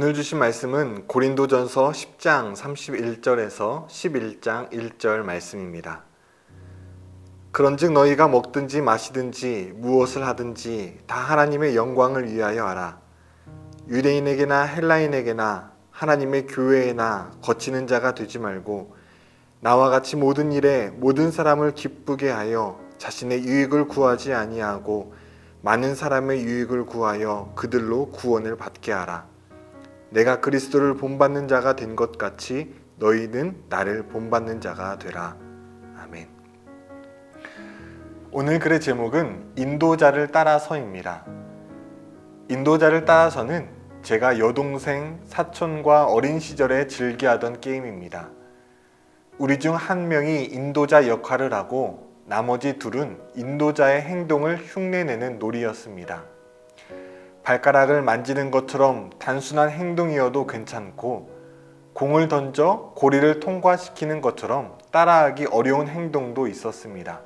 오늘 주신 말씀은 고린도전서 10장 31절에서 11장 1절 말씀입니다. 그런즉 너희가 먹든지 마시든지 무엇을 하든지 다 하나님의 영광을 위하여 하라. 유대인에게나 헬라인에게나 하나님의 교회에나 거치는 자가 되지 말고 나와 같이 모든 일에 모든 사람을 기쁘게 하여 자신의 유익을 구하지 아니하고 많은 사람의 유익을 구하여 그들로 구원을 받게 하라. 내가 그리스도를 본받는 자가 된 것 같이 너희는 나를 본받는 자가 되라. 아멘. 오늘 글의 제목은 인도자를 따라서입니다. 인도자를 따라서는 제가 여동생, 사촌과 어린 시절에 즐겨하던 게임입니다. 우리 중 한 명이 인도자 역할을 하고 나머지 둘은 인도자의 행동을 흉내내는 놀이였습니다. 발가락을 만지는 것처럼 단순한 행동이어도 괜찮고 공을 던져 고리를 통과시키는 것처럼 따라하기 어려운 행동도 있었습니다.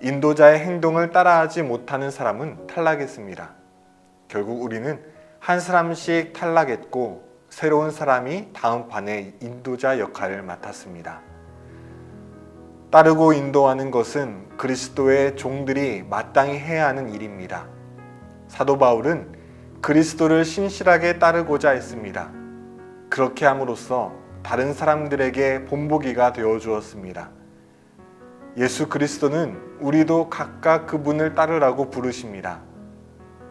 인도자의 행동을 따라하지 못하는 사람은 탈락했습니다. 결국 우리는 한 사람씩 탈락했고 새로운 사람이 다음 판에 인도자 역할을 맡았습니다. 따르고 인도하는 것은 그리스도의 종들이 마땅히 해야 하는 일입니다. 사도 바울은 그리스도를 신실하게 따르고자 했습니다. 그렇게 함으로써 다른 사람들에게 본보기가 되어 주었습니다. 예수 그리스도는 우리도 각각 그분을 따르라고 부르십니다.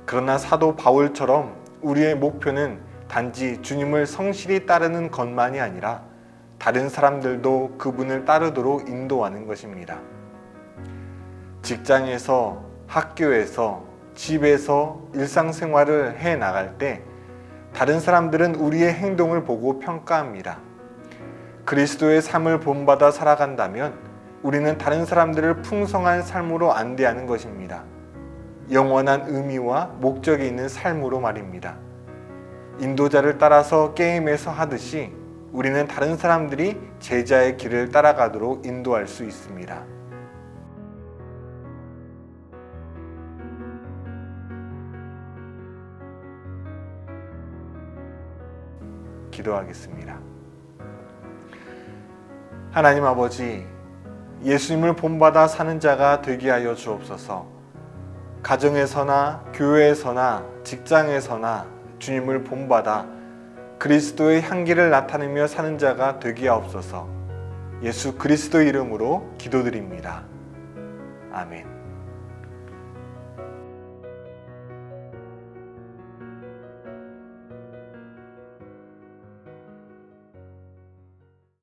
그러나 사도 바울처럼 우리의 목표는 단지 주님을 성실히 따르는 것만이 아니라 다른 사람들도 그분을 따르도록 인도하는 것입니다. 직장에서, 학교에서, 집에서 일상생활을 해 나갈 때 다른 사람들은 우리의 행동을 보고 평가합니다. 그리스도의 삶을 본받아 살아간다면 우리는 다른 사람들을 풍성한 삶으로 안대하는 것입니다. 영원한 의미와 목적이 있는 삶으로 말입니다. 인도자를 따라서 게임에서 하듯이 우리는 다른 사람들이 제자의 길을 따라가도록 인도할 수 있습니다. 기도하겠습니다. 하나님 아버지, 예수님을 본받아 사는 자가 되게 하여 주옵소서. 가정에서나 교회에서나 직장에서나 주님을 본받아 그리스도의 향기를 나타내며 사는 자가 되게 하옵소서. 예수 그리스도 이름으로 기도드립니다. 아멘.